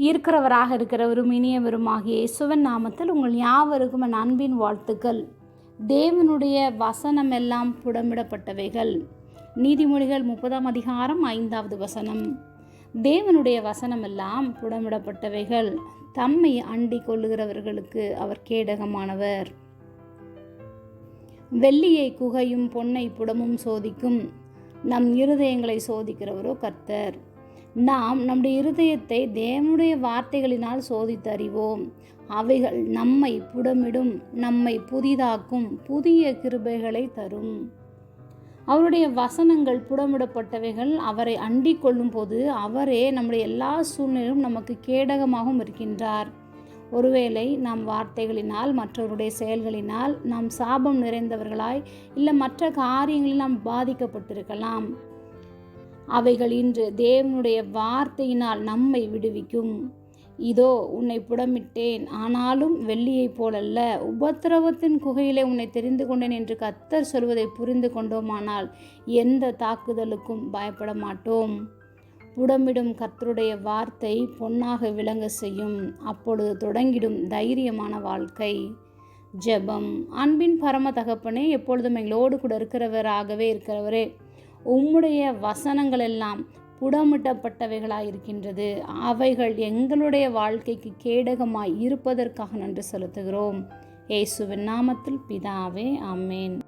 இருக்கிறவராக இருக்கிறவரும் இனியவருமாகிய இயேசுவன் நாமத்தில் உங்கள் யாவருக்கும் என் அன்பின் வாழ்த்துக்கள். தேவனுடைய வசனம் எல்லாம் புடமிடப்பட்டவைகள். நீதிமொழிகள் முப்பதாம் அதிகாரம் ஐந்தாவது வசனம். தேவனுடைய வசனம் எல்லாம் புடமிடப்பட்டவைகள். தம்மை அண்டி கொள்ளுகிறவர்களுக்கு அவர் கேடகமானவர். வெள்ளியை குகையும் பொன்னை புடமும் சோதிக்கும். நம் இருதயங்களை சோதிக்கிறவரோ கர்த்தர். நாம் நம்முடைய இருதயத்தை தேவனுடைய வார்த்தைகளினால் சோதித்து அறிவோம் அவைகள் நம்மை புடமிடும் நம்மை புதிதாக்கும் புதிய கிருபைகளை தரும். அவருடைய வசனங்கள் புடமிடப்பட்டவைகள் அவரை அண்டிக் கொள்ளும் போது அவரே நம்முடைய எல்லா சூழ்நிலையும் நமக்கு கேடகமாகவும் இருக்கின்றார். ஒருவேளை நாம் வார்த்தைகளினால் மற்றவருடைய செயல்களினால் நாம் சாபம் நிறைந்தவர்களாய் இல்லை மற்ற காரியங்களில் நாம் பாதிக்கப்பட்டிருக்கலாம். அவைகள் இன்று தேவனுடைய வார்த்தையினால் நம்மை விடுவிக்கும். இதோ உன்னை புடமிட்டேன். ஆனாலும் வெள்ளியைப் போலல்ல. உபத்திரவத்தின் குகையிலே உன்னை தெரிந்து கொண்டேன் என்று கத்தர் சொல்வதை புரிந்து கொண்டோமானால் எந்த தாக்குதலுக்கும் பயப்பட மாட்டோம். புடமிடும் கத்தருடைய வார்த்தை பொன்னாக விளங்க செய்யும். அப்பொழுது தொடங்கிடும் தைரியமான வாழ்க்கை. ஜெபம். அன்பின் பரம தகப்பனே எப்பொழுதும் எங்களோடு கூட இருக்கிறவராகவே இருக்கிறவரே உம்முடைய வசனங்கள் எல்லாம் புடமிட்டப்பட்டவைகளாக இருக்கின்றது அவைகள் எங்களுடைய வாழ்க்கைக்கு கேடகமாய் இருப்பதற்காக நன்றி செலுத்துகிறோம். ஏசுவின் நாமத்தில் பிதாவே அம்மேன்